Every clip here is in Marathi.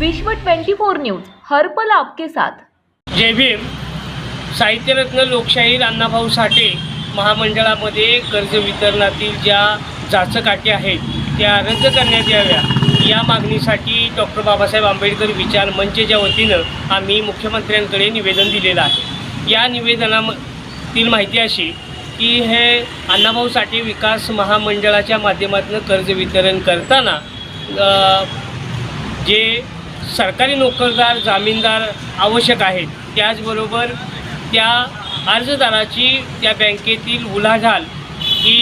विश्व 24 न्यूज हरपल आपके साथ. जय भीम. साहित्यरत्न लोकशाहीर अण्णाभाऊ साठे महामंडळामध्ये कर्ज वितरणातील ज्या जाचकाठी आहेत त्या रद्द करण्यात याव्या. या मागणीसाठी डॉक्टर बाबासाहेब आंबेडकर विचार मंचच्या वतीनं आम्ही मुख्यमंत्र्यांकडे निवेदन दिलेलं आहे. या निवेदनातील माहिती अशी की हे अण्णाभाऊ साठे विकास महामंडळाच्या माध्यमातून कर्ज वितरण करताना जे सरकारी नोकरदार जामीनदार आवश्यक आहेत. त्याचबरोबर त्या अर्जदाराची त्या बँकेतील उलाढाल ही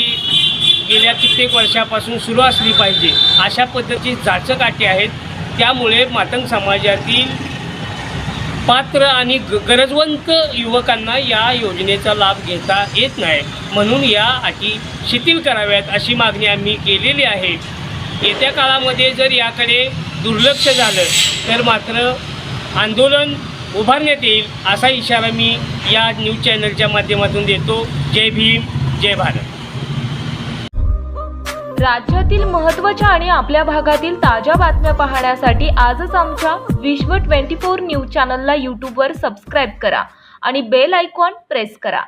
गेल्या कित्येक वर्षापासून सुरू असली पाहिजे. अशा पद्धतीची जाचकाठी आहेत. त्यामुळे मातंग समाजातील पात्र आणि ग गरजवंत युवकांना या योजनेचा लाभ घेता येत नाही. म्हणून या अटी शिथिल कराव्यात अशी मागणी आम्ही केलेली आहे. येत्या काळामध्ये जर याकडे दुर्लक्ष झालं तर मात्र आंदोलन उभारण्यात येईल असा इशारा मी या न्यूज चॅनलच्या माध्यमातून देतो. जय भीम जय भारत. राज्यातील महत्त्वाच्या आणि आपल्या भागातील ताज्या बातम्या पाहण्यासाठी आजच आमच्या विश्व 24 न्यूज चॅनलला यूट्यूबवर सबस्क्राईब करा आणि बेल आयकॉन प्रेस करा.